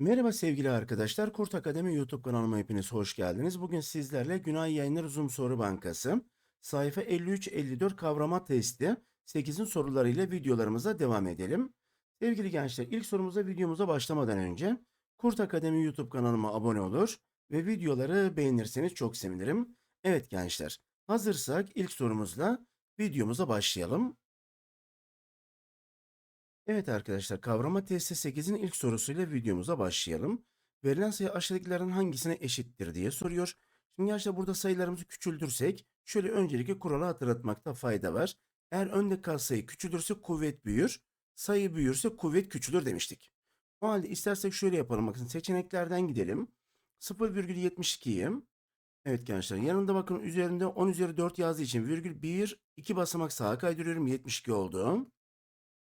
Merhaba sevgili arkadaşlar. Kurt Akademi YouTube kanalıma hepiniz hoş geldiniz. Bugün sizlerle Günay Yayınlar Zoom Soru Bankası sayfa 53-54 kavrama testi 8'in sorularıyla videolarımıza devam edelim. Sevgili gençler ilk sorumuza videomuza başlamadan önce Kurt Akademi YouTube kanalıma abone olur ve videoları beğenirseniz çok sevinirim. Evet gençler hazırsak ilk sorumuzla videomuza başlayalım. Evet arkadaşlar kavrama testi 8'in ilk sorusuyla videomuza başlayalım. Verilen sayı aşağıdakilerden hangisine eşittir diye soruyor. Şimdi gençler burada sayılarımızı küçültürsek şöyle öncelikle kuralı hatırlatmakta fayda var. Eğer önde katsayı küçülürse kuvvet büyür, sayı büyürse kuvvet küçülür demiştik. O halde istersek şöyle yapalım bakın seçeneklerden gidelim. 0,72'yi Evet gençler yanında bakın üzerinde 10 üzeri 4 yazdığı için virgül 1 2 basamak sağa kaydırıyorum 72 oldu.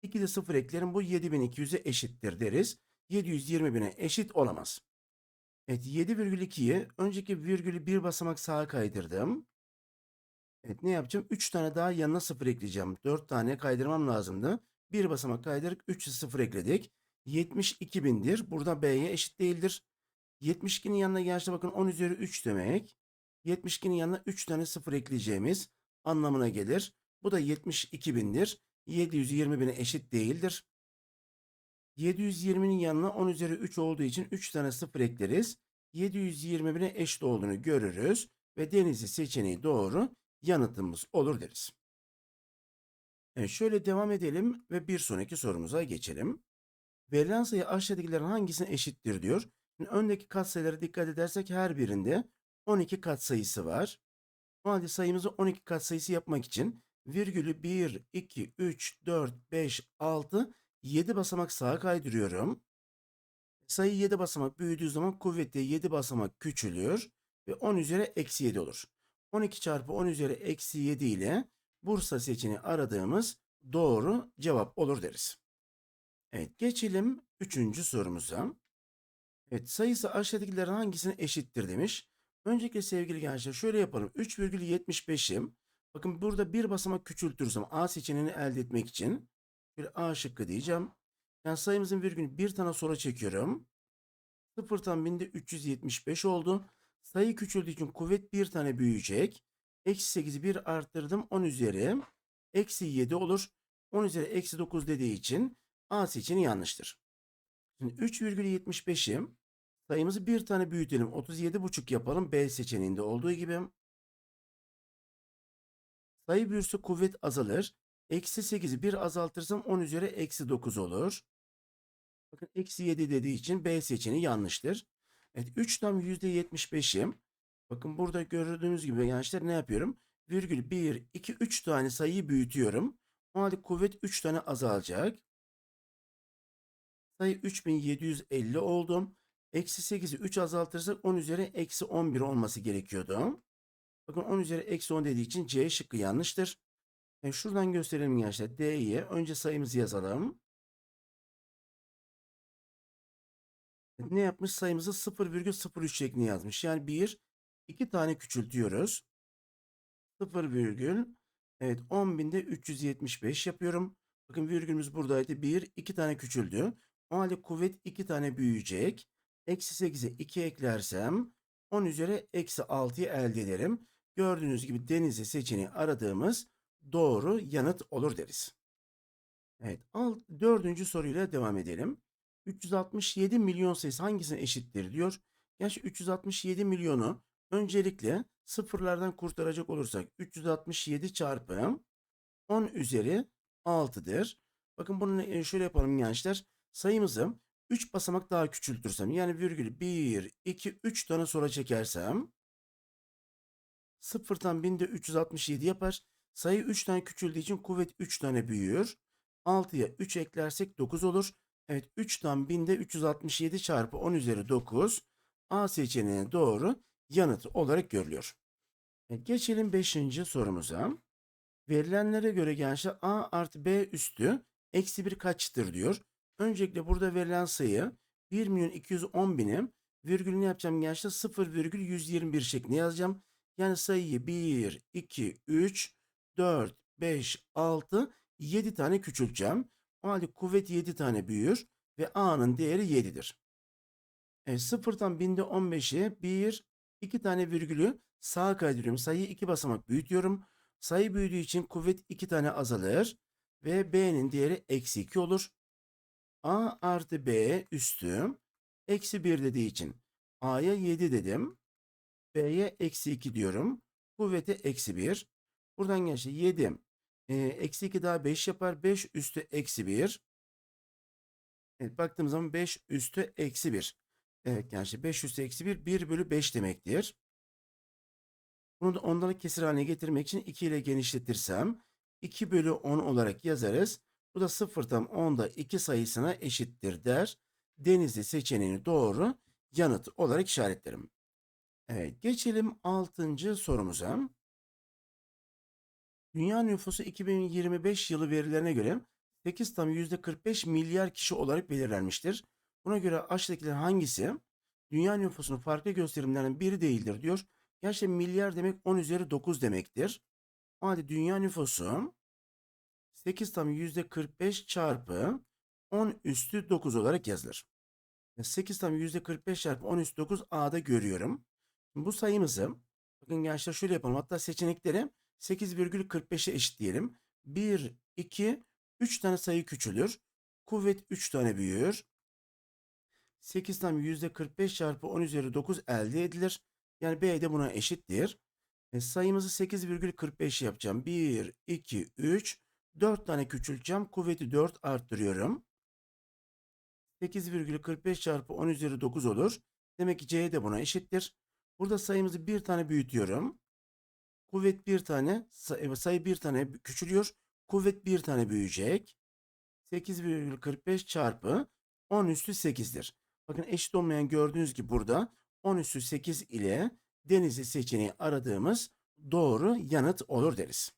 2 de 0 eklerim bu 7200'e eşittir deriz. 720 bine eşit olamaz. Evet 7,2'yi önceki virgülü bir basamak sağa kaydırdım. Evet ne yapacağım? 3 tane daha yanına 0 ekleyeceğim. 4 tane kaydırmam lazımdı. Bir basamak kaydırıp 3'ü 0 ekledik. 72 bindir. Burada B'ye eşit değildir. 72'nin yanına gençler bakın 10 üzeri 3 demek. 72'nin yanına 3 tane 0 ekleyeceğimiz anlamına gelir. Bu da 72 bindir. 720 bine eşit değildir. 720'nin yanına 10 üzeri 3 olduğu için 3 tane 0 ekleriz. 720 bine eşit olduğunu görürüz ve denizli seçeneği doğru yanıtımız olur deriz. Evet, şöyle devam edelim ve bir sonraki sorumuza geçelim. Verilen sayı aşağıdakilerin hangisine eşittir diyor. Şimdi öndeki katsayılara dikkat edersek her birinde 12 katsayısı var. O halde sayımızı 12 katsayısı yapmak için virgülü 1, 2, 3, 4, 5, 6, 7 basamak sağa kaydırıyorum. Sayı 7 basamak büyüdüğü zaman kuvvetle 7 basamak küçülüyor ve 10 üzeri eksi 7 olur. 12 çarpı 10 üzeri eksi 7 ile Bursa seçeneği aradığımız doğru cevap olur deriz. Evet geçelim 3. sorumuza. Evet sayısı aşağıdakilerin hangisine eşittir demiş. Öncelikle sevgili gençler şöyle yapalım. 3,75'im. Bakın burada bir basamak küçültürsem A seçeneğini elde etmek için bir A şıkkı diyeceğim. Yani sayımızın virgülünü bir tane sola çekiyorum. 0'tan binde 375 oldu. Sayı küçüldüğü için kuvvet bir tane büyüyecek. Eksi 8'i 1 arttırdım. 10 üzeri. Eksi 7 olur. 10 üzeri eksi 9 dediği için A seçeneği yanlıştır. Şimdi 3,75'im. Sayımızı bir tane büyütelim. 37,5 yapalım. B seçeneğinde olduğu gibi. Sayı büyürse kuvvet azalır. Eksi 8'i 1 azaltırsam 10 üzeri eksi 9 olur. Bakın eksi 7 dediği için B seçeneği yanlıştır. Evet 3 tam %75'im. Bakın burada gördüğünüz gibi gençler ne yapıyorum? Virgül 1, 2, 3 tane sayıyı büyütüyorum. O halde kuvvet 3 tane azalacak. Sayı 3750 oldum. Eksi 8'i 3 azaltırsak 10 üzeri eksi 11 olması gerekiyordu. Bakın 10 üzeri eksi 10 dediği için C şıkkı yanlıştır. Yani şuradan gösterelim gençler. D'ye önce sayımızı yazalım. Ne yapmış? Sayımızı 0,03 şeklinde yazmış. Yani 1, 2 tane küçültüyoruz. 0 virgül evet 10.000'de 375 yapıyorum. Bakın virgülümüz buradaydı. 1, 2 tane küçüldü. O halde kuvvet 2 tane büyüyecek. Eksi 8'e 2 eklersem 10 üzeri eksi 6'yı elde ederim. Gördüğünüz gibi denizli seçeneği aradığımız doğru yanıt olur deriz. Evet, alt, dördüncü soruyla devam edelim. 367 milyon sayısı hangisine eşittir diyor. Gerçi 367 milyonu öncelikle sıfırlardan kurtaracak olursak 367 çarpı 10 üzeri 6'dır. Bakın bunu e, şöyle yapalım gençler. Sayımızı 3 basamak daha küçültürsem yani virgül 1, 2, 3 tane sola çekersem sıfırdan binde 367 yapar. Sayı 3 tane küçüldüğü için kuvvet 3 tane büyür. 6'ya 3 eklersek 9 olur. Evet 3'ten binde 367 çarpı 10 üzeri 9 A seçeneğine doğru yanıt olarak görülüyor. Evet, geçelim 5. sorumuza. Verilenlere göre gençler A artı B üstü eksi 1 kaçtır diyor. Öncelikle burada verilen sayı 1 milyon 210 binim virgülünü yapacağım gençler 0,121 şeklinde yazacağım. Yani sayıyı 1, 2, 3, 4, 5, 6, 7 tane küçülteceğim. O halde kuvvet 7 tane büyür ve A'nın değeri 7'dir. E, sıfırdan binde 15'e 1, 2 tane virgülü sağa kaydırıyorum. Sayıyı 2 basamak büyütüyorum. Sayı büyüdüğü için kuvvet 2 tane azalır. Ve B'nin değeri eksi 2 olur. A artı B üstü eksi 1 dediği için A'ya 7 dedim. B'ye eksi 2 diyorum. Kuvvete eksi 1. Buradan gençler 7. E, eksi 2 daha 5 yapar. 5 üstü eksi 1. Evet, baktığımız zaman 5 üstü eksi 1. Evet gençler 5 üstü eksi 1 1 bölü 5 demektir. Bunu da ondalık kesir haline getirmek için 2 ile genişletirsem 2 bölü 10 olarak yazarız. Bu da 0 tam 10'da 2 sayısına eşittir der. Denizli seçeneğini doğru yanıt olarak işaretlerim. Evet geçelim 6. sorumuza. Dünya nüfusu 2025 yılı verilerine göre 8 tam %45 milyar kişi olarak belirlenmiştir. Buna göre aşağıdakiler hangisi dünya nüfusunun farklı gösterimlerinden biri değildir diyor. Gerçekten milyar demek 10 üzeri 9 demektir. O halde dünya nüfusu 8 tam %45 çarpı 10 üstü 9 olarak yazılır. 8 tam %45 çarpı 10 üstü 9 A'da görüyorum. Bu sayımızı bakın gençler şöyle yapalım. Hatta seçenekleri 8,45'e eşitleyelim. 1, 2, 3 tane sayı küçülür. Kuvvet 3 tane büyür. 8 tam %45 çarpı 10 üzeri 9 elde edilir. Yani B de buna eşittir. E, sayımızı 8,45 yapacağım. 1, 2, 3, 4 tane küçülteceğim. Kuvveti 4 arttırıyorum. 8,45 çarpı 10 üzeri 9 olur. Demek ki C de buna eşittir. Burada sayımızı bir tane büyütüyorum. Kuvvet bir tane, say- sayı bir tane küçülüyor. Kuvvet bir tane büyüyecek. 8,45 çarpı 10 üstü 8'dir. Bakın eşit olmayan gördüğünüz gibi burada 10 üstü 8 ile Denizli seçeneği aradığımız doğru yanıt olur deriz.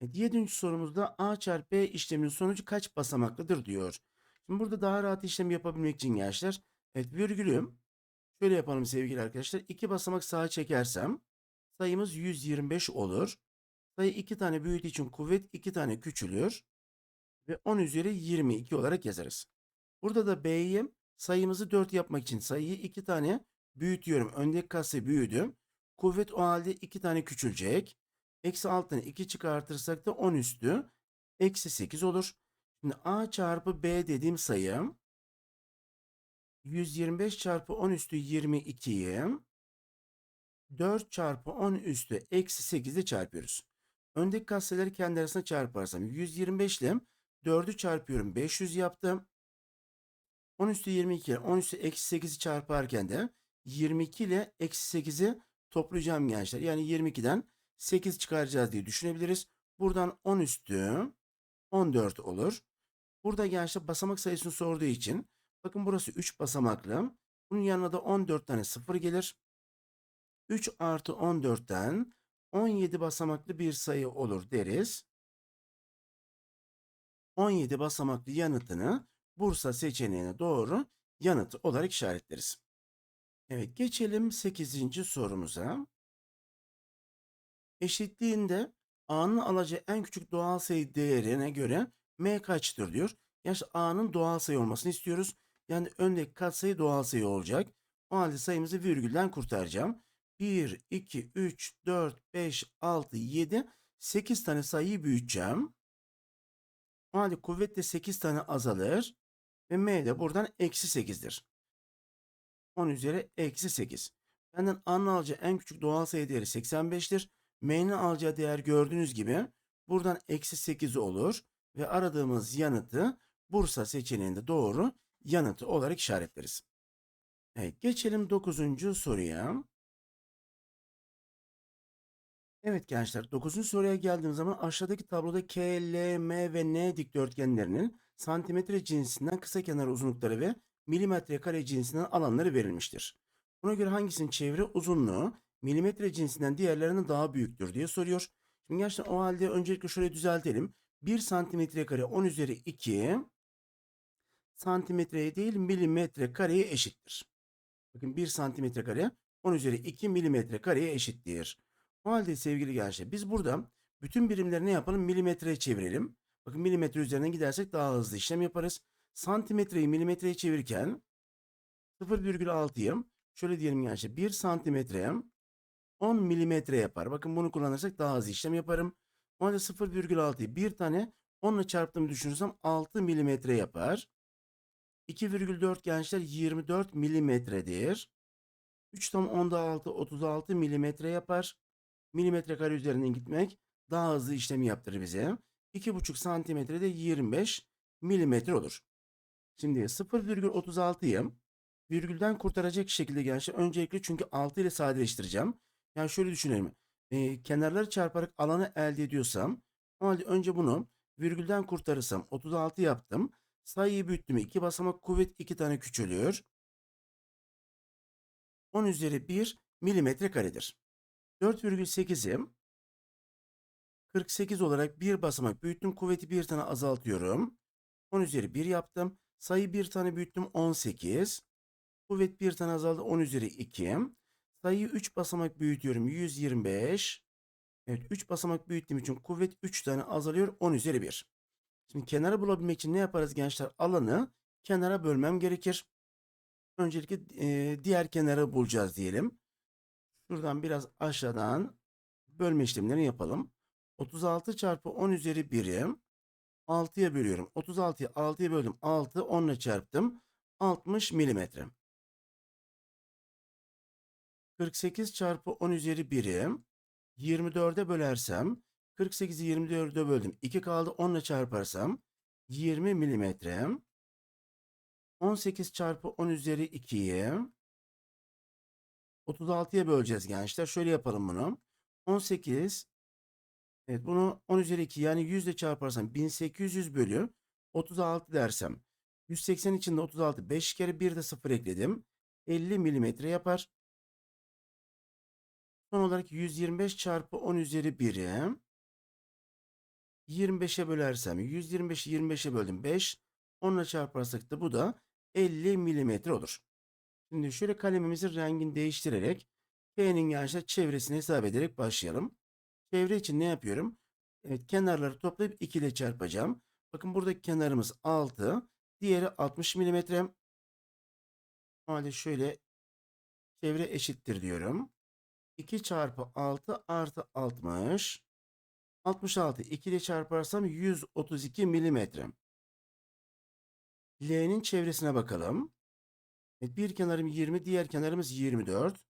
Evet, yedinci sorumuzda A çarpı B işleminin sonucu kaç basamaklıdır diyor. Şimdi burada daha rahat işlem yapabilmek için gençler. Evet virgülü şöyle yapalım sevgili arkadaşlar. İki basamak sağa çekersem sayımız 125 olur. Sayı iki tane büyüdüğü için kuvvet iki tane küçülür. Ve 10 üzeri 22 olarak yazarız. Burada da B'yi sayımızı 4 yapmak için sayıyı 2 tane büyütüyorum. Öndeki katsayı büyüdü. Kuvvet o halde 2 tane küçülecek. Eksi altını 2 çıkartırsak da 10 üstü. Eksi 8 olur. Şimdi A çarpı B dediğim sayı 125 çarpı 10 üstü 22'yi 4 çarpı 10 üstü eksi 8 ile çarpıyoruz. Öndeki katsayıları kendi arasında çarparsam 125 ile 4'ü çarpıyorum 500 yaptım. 10 üstü 22 ile 10 üstü eksi 8'i çarparken de 22 ile eksi 8'i toplayacağım gençler. Yani 22'den 8 çıkaracağız diye düşünebiliriz. Buradan 10 üstü 14 olur. Burada gençler basamak sayısını sorduğu için bakın burası 3 basamaklı. Bunun yanına da 14 tane 0 gelir. 3 artı 14'ten 17 basamaklı bir sayı olur deriz. 17 basamaklı yanıtını Bursa seçeneğine doğru yanıt olarak işaretleriz. Evet geçelim 8. sorumuza. Eşitliğinde A'nın alacağı en küçük doğal sayı değerine göre M kaçtır diyor. Yani A'nın doğal sayı olmasını istiyoruz. Yani öndeki katsayı doğal sayı olacak. O halde sayımızı virgülden kurtaracağım. 1, 2, 3, 4, 5, 6, 7, 8 tane sayıyı büyüteceğim. O halde kuvvet de 8 tane azalır. Ve M de buradan eksi 8'dir. 10 üzeri eksi 8. Benden A'nın alacağı en küçük doğal sayı değeri 85'tir. M'nin alacağı değer gördüğünüz gibi buradan eksi 8 olur. Ve aradığımız yanıtı Bursa seçeneğinde doğru yanıtı olarak işaretleriz. Evet geçelim 9. soruya. Evet gençler 9. soruya geldiğim zaman aşağıdaki tabloda K, L, M ve N dikdörtgenlerinin santimetre cinsinden kısa kenar uzunlukları ve milimetre kare cinsinden alanları verilmiştir. Buna göre hangisinin çevre uzunluğu milimetre cinsinden diğerlerinden daha büyüktür diye soruyor. Şimdi gerçekten o halde öncelikle şöyle düzeltelim. 1 santimetre kare 10 üzeri 2 santimetreye değil milimetre kareye eşittir. Bakın 1 santimetre kare 10 üzeri 2 milimetre kareye eşittir. O halde sevgili gençler biz burada bütün birimleri ne yapalım? Milimetreye çevirelim. Bakın milimetre üzerinden gidersek daha hızlı işlem yaparız. Santimetreyi milimetreye çevirirken 0,6'yı şöyle diyelim gençler 1 santimetre 10 milimetre yapar. Bakın bunu kullanırsak daha hızlı işlem yaparım. O halde 0,6'yı bir tane 10 ile çarptığımı düşünürsem 6 milimetre yapar. 2,4 gençler 24 milimetredir. 3 tam 10'da 6 36 milimetre yapar. Milimetre kare üzerinden gitmek daha hızlı işlemi yaptırır bize. 2,5 santimetre de 25 milimetre olur. Şimdi 0,36'yı virgülden kurtaracak şekilde gençler öncelikle çünkü 6 ile sadeleştireceğim. Yani şöyle düşünelim. Ee, kenarları çarparak alanı elde ediyorsam o halde önce bunu virgülden kurtarırsam 36 yaptım. Sayıyı büyüttüm. 2 basamak kuvvet 2 tane küçülüyor. 10 üzeri 1 milimetre karedir. 4,8'i 48 olarak bir basamak büyüttüm. Kuvveti bir tane azaltıyorum. 10 üzeri 1 yaptım. Sayı bir tane büyüttüm 18. Kuvvet bir tane azaldı 10 üzeri 2. Sayıyı 3 basamak büyütüyorum 125. Evet 3 basamak büyüttüğüm için kuvvet 3 tane azalıyor 10 üzeri 1. Şimdi kenarı bulabilmek için ne yaparız gençler? Alanı kenara bölmem gerekir. Öncelikle e, diğer kenarı bulacağız diyelim. Şuradan biraz aşağıdan bölme işlemlerini yapalım. 36 çarpı 10 üzeri 1'i 6'ya bölüyorum. 36'yı 6'ya böldüm. 6 10 ile çarptım. 60 milimetre. 48 çarpı 10 üzeri 1'i 24'e bölersem 48'i 24'e böldüm. 2 kaldı 10 ile çarparsam 20 milimetre. 18 çarpı 10 üzeri 2'yi 36'ya böleceğiz gençler. Şöyle yapalım bunu. 18 Evet bunu 10 üzeri 2 yani 100 ile çarparsam 1800 bölü 36 dersem 180 içinde 36 5 kere 1 de 0 ekledim. 50 milimetre yapar. Son olarak 125 çarpı 10 üzeri 1'i 25'e bölersem 125'i 25'e böldüm 5. 10 ile çarparsak da bu da 50 milimetre olur. Şimdi şöyle kalemimizin rengini değiştirerek P'nin gençler çevresini hesap ederek başlayalım. Çevre için ne yapıyorum? Evet kenarları toplayıp 2 ile çarpacağım. Bakın buradaki kenarımız 6. Diğeri 60 milimetre. O şöyle çevre eşittir diyorum. 2 çarpı 6 artı 60. 66 2 ile çarparsam 132 milimetre. L'nin çevresine bakalım. Evet, bir kenarım 20, diğer kenarımız 24.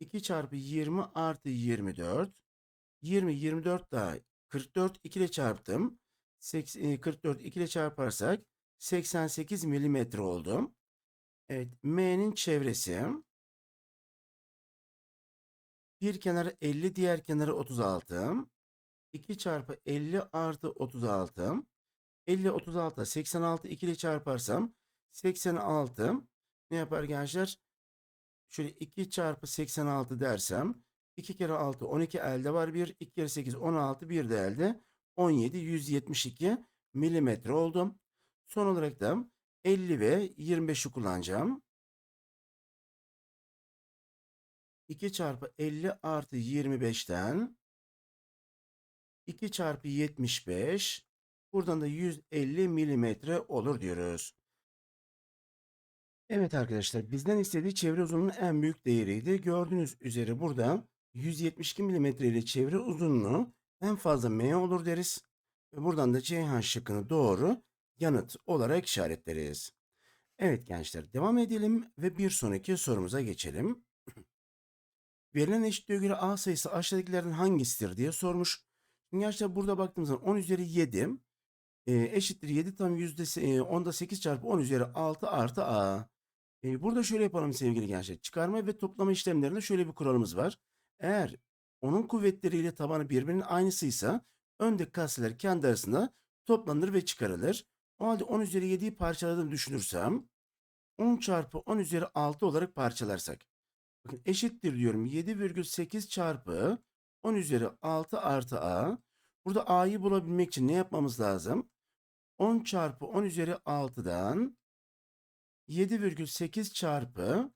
2 çarpı 20 artı 24. 20, 24 daha 44 2 ile çarptım. 80, 44 2 ile çarparsak 88 milimetre oldu. Evet, M'nin çevresi. Bir kenarı 50, diğer kenarı 36. 2 çarpı 50 artı 36. 50, 36, 86, 2 ile çarparsam 86 ne yapar gençler? Şöyle 2 çarpı 86 dersem 2 kere 6 12 elde var 1. 2 kere 8 16 bir de elde 17 172 milimetre oldu. Son olarak da 50 ve 25'i kullanacağım. 2 çarpı 50 artı 25'ten 2 çarpı 75 buradan da 150 milimetre olur diyoruz. Evet arkadaşlar bizden istediği çevre uzunluğunun en büyük değeriydi. Gördüğünüz üzere burada 172 mm ile çevre uzunluğu en fazla M olur deriz. Ve buradan da Ceyhan şıkkını doğru yanıt olarak işaretleriz. Evet gençler devam edelim ve bir sonraki sorumuza geçelim. Verilen eşitliğe göre A sayısı aşağıdakilerden hangisidir diye sormuş. Gençler burada baktığımızda 10 üzeri 7 e, eşittir 7 tam yüzde e, 10'da 8 çarpı 10 üzeri 6 artı A. E, burada şöyle yapalım sevgili gençler. Çıkarma ve toplama işlemlerinde şöyle bir kuralımız var. Eğer onun kuvvetleriyle tabanı birbirinin aynısıysa öndeki katsayılar kendi arasında toplanır ve çıkarılır. O halde 10 üzeri 7'yi parçaladığımı düşünürsem 10 çarpı 10 üzeri 6 olarak parçalarsak. Bakın eşittir diyorum 7,8 çarpı 10 üzeri 6 artı A. Burada A'yı bulabilmek için ne yapmamız lazım? 10 çarpı 10 üzeri 6'dan 7,8 çarpı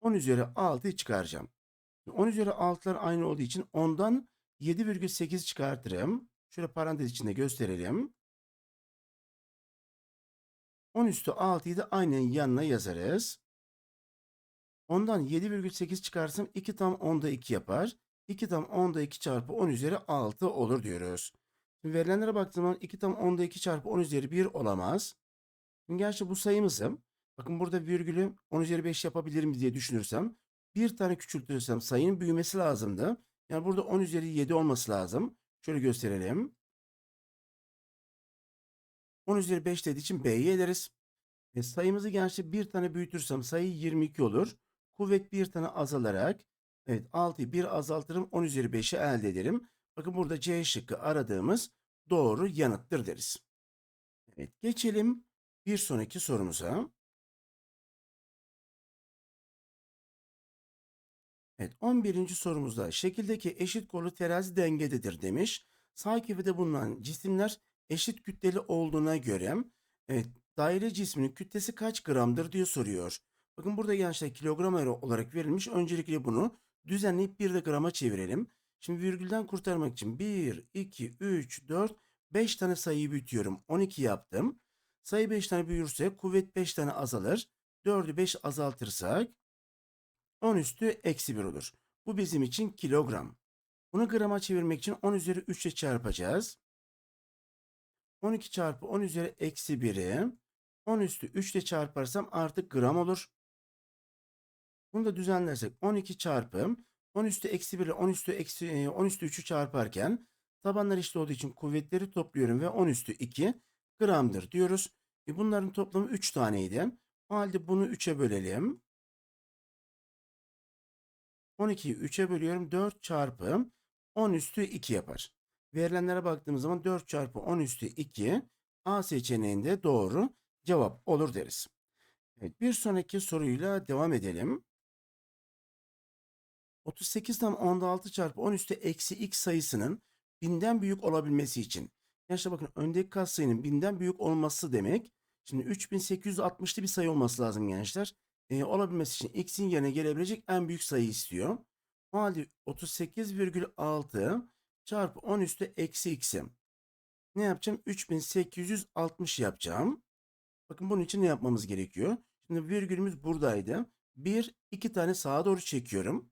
10 üzeri 6'yı çıkaracağım. 10 üzeri 6'lar aynı olduğu için 10'dan 7,8 çıkartırım. Şöyle parantez içinde gösterelim. 10 üstü 6'yı da aynen yanına yazarız. Ondan 7,8 çıkarsam 2 tam 10'da 2 yapar. 2 tam 10'da 2 çarpı 10 üzeri 6 olur diyoruz. Şimdi verilenlere baktığım zaman 2 tam 10'da 2 çarpı 10 üzeri 1 olamaz. Şimdi gerçi bu sayımızı bakın burada virgülü 10 üzeri 5 yapabilir mi diye düşünürsem bir tane küçültürsem sayının büyümesi lazımdı. Yani burada 10 üzeri 7 olması lazım. Şöyle gösterelim. 10 üzeri 5 dediği için B'yi ederiz. E, sayımızı gerçi bir tane büyütürsem sayı 22 olur. Kuvvet bir tane azalarak evet 6'yı 1 azaltırım 10 üzeri 5'i elde ederim. Bakın burada C şıkkı aradığımız doğru yanıttır deriz. Evet geçelim bir sonraki sorumuza. Evet 11. sorumuzda şekildeki eşit kollu terazi dengededir demiş. Sağ kefede bulunan cisimler eşit kütleli olduğuna göre evet, daire cisminin kütlesi kaç gramdır diye soruyor. Bakın burada gençler kilogram olarak verilmiş. Öncelikle bunu düzenleyip bir de grama çevirelim. Şimdi virgülden kurtarmak için 1, 2, 3, 4, 5 tane sayıyı büyütüyorum. 12 yaptım. Sayı 5 tane büyürse kuvvet 5 tane azalır. 4'ü 5 azaltırsak 10 üstü eksi 1 olur. Bu bizim için kilogram. Bunu grama çevirmek için 10 üzeri 3 ile çarpacağız. 12 çarpı 10 üzeri eksi 1'i 10 üstü 3 ile çarparsam artık gram olur. Bunu da düzenlersek 12 çarpı 10 üstü eksi 1 ile 10 üstü eksi 10 üstü 3'ü çarparken tabanlar eşit olduğu için kuvvetleri topluyorum ve 10 üstü 2 gramdır diyoruz. E bunların toplamı 3 taneydi. O halde bunu 3'e bölelim. 12'yi 3'e bölüyorum. 4 çarpı 10 üstü 2 yapar. Verilenlere baktığımız zaman 4 çarpı 10 üstü 2 A seçeneğinde doğru cevap olur deriz. Evet, bir sonraki soruyla devam edelim. 38'den 16 çarpı 10 üstü eksi x sayısının binden büyük olabilmesi için. Gençler bakın öndeki katsayının binden büyük olması demek. Şimdi 3860'lı bir sayı olması lazım gençler. Ee, olabilmesi için x'in yerine gelebilecek en büyük sayı istiyor. O halde 38,6 çarpı 10 üstü eksi x'i. Ne yapacağım? 3860 yapacağım. Bakın bunun için ne yapmamız gerekiyor? Şimdi virgülümüz buradaydı. Bir, iki tane sağa doğru çekiyorum.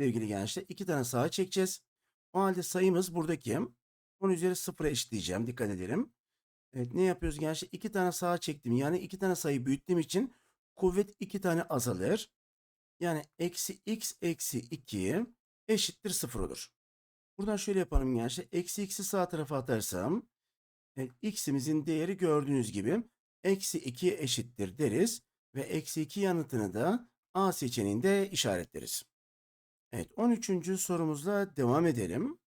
Sevgili gençler iki tane sağa çekeceğiz. O halde sayımız buradaki. 10 üzeri 0'a eşitleyeceğim. Dikkat edelim. Evet ne yapıyoruz gençler? İki tane sağa çektim. Yani iki tane sayı büyüttüğüm için kuvvet iki tane azalır. Yani eksi x eksi 2 eşittir 0 olur. Buradan şöyle yapalım gençler. Eksi x'i sağ tarafa atarsam evet, x'imizin değeri gördüğünüz gibi eksi 2 eşittir deriz. Ve eksi 2 yanıtını da A seçeneğinde işaretleriz. Evet 13. sorumuzla devam edelim.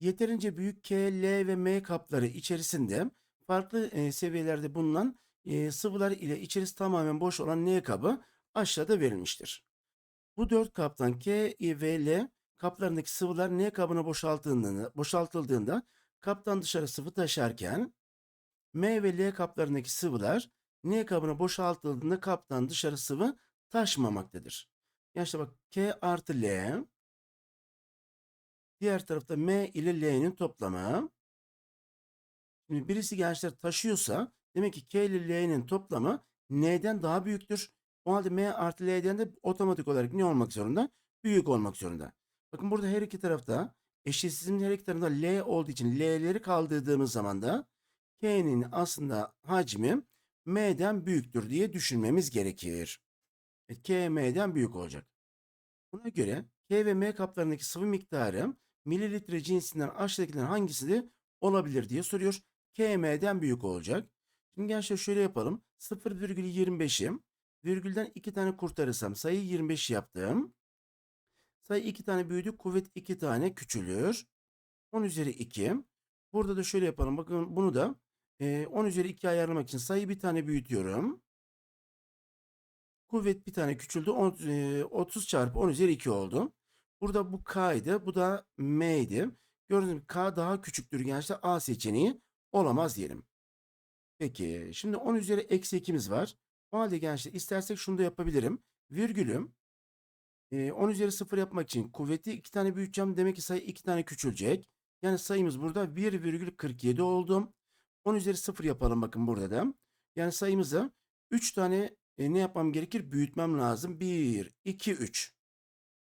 Yeterince büyük K, L ve M kapları içerisinde farklı e, seviyelerde bulunan e, sıvılar ile içerisi tamamen boş olan N kabı aşağıda verilmiştir. Bu dört kaptan K ve L kaplarındaki sıvılar N kabına boşaltıldığında, boşaltıldığında kaptan dışarı sıvı taşarken M ve L kaplarındaki sıvılar N kabına boşaltıldığında kaptan dışarı sıvı taşımamaktadır. Yani işte bak K artı L diğer tarafta M ile L'nin toplamı. Şimdi birisi gençler taşıyorsa demek ki K ile L'nin toplamı N'den daha büyüktür. O halde M artı L'den de otomatik olarak ne olmak zorunda? Büyük olmak zorunda. Bakın burada her iki tarafta eşitsizliğin her iki tarafında L olduğu için L'leri kaldırdığımız zaman da K'nin aslında hacmi M'den büyüktür diye düşünmemiz gerekir. Evet, K M'den büyük olacak. Buna göre K ve M kaplarındaki sıvı miktarı mililitre cinsinden aşağıdakilerin hangisi de olabilir diye soruyor. K M'den büyük olacak. Şimdi gençler şöyle yapalım. 0,25'i virgülden 2 tane kurtarırsam sayı 25 yaptım. Sayı 2 tane büyüdü. Kuvvet 2 tane küçülür. 10 üzeri 2. Burada da şöyle yapalım. Bakın bunu da 10 üzeri 2 ayarlamak için sayı bir tane büyütüyorum. Kuvvet bir tane küçüldü. 30 çarpı 10 üzeri 2 oldu. Burada bu K'ydı. Bu da M'ydi. Gördüğünüz gibi K daha küçüktür gençler. A seçeneği olamaz diyelim. Peki şimdi 10 üzeri eksi 2'miz var. O halde gençler istersek şunu da yapabilirim. Virgülüm 10 üzeri 0 yapmak için kuvveti 2 tane büyüteceğim. Demek ki sayı 2 tane küçülecek. Yani sayımız burada 1,47 oldu. 10 üzeri 0 yapalım bakın burada da. Yani sayımızı 3 tane e, ne yapmam gerekir? Büyütmem lazım. 1, 2, 3.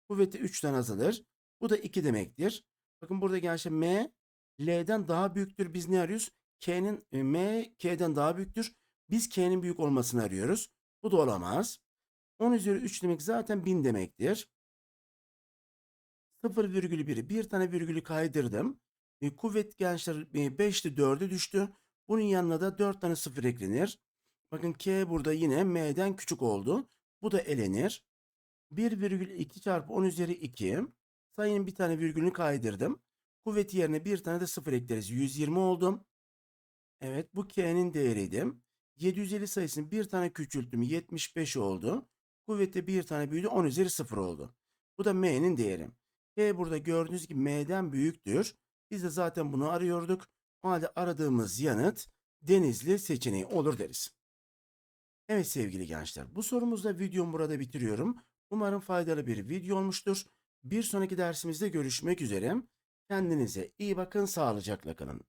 Kuvveti 3'ten azalır. Bu da 2 demektir. Bakın burada gençler M L'den daha büyüktür. Biz ne arıyoruz? K'nin e, M K'den daha büyüktür. Biz K'nin büyük olmasını arıyoruz. Bu da olamaz. 10 üzeri 3 demek zaten 1000 demektir. 0,1'i bir tane virgülü kaydırdım. E, kuvvet gençler 5'ti 4'e düştü. Bunun yanına da 4 tane sıfır eklenir. Bakın K burada yine M'den küçük oldu. Bu da elenir. 1,2 çarpı 10 üzeri 2. Sayının bir tane virgülünü kaydırdım. Kuvveti yerine bir tane de sıfır ekleriz. 120 oldu. Evet bu K'nin değeriydi. 750 sayısını bir tane küçülttüm. 75 oldu. Kuvveti bir tane büyüdü. 10 üzeri 0 oldu. Bu da M'nin değeri. K burada gördüğünüz gibi M'den büyüktür. Biz de zaten bunu arıyorduk. O halde aradığımız yanıt Denizli seçeneği olur deriz. Evet sevgili gençler bu sorumuzla videomu burada bitiriyorum. Umarım faydalı bir video olmuştur. Bir sonraki dersimizde görüşmek üzere. Kendinize iyi bakın, sağlıcakla kalın.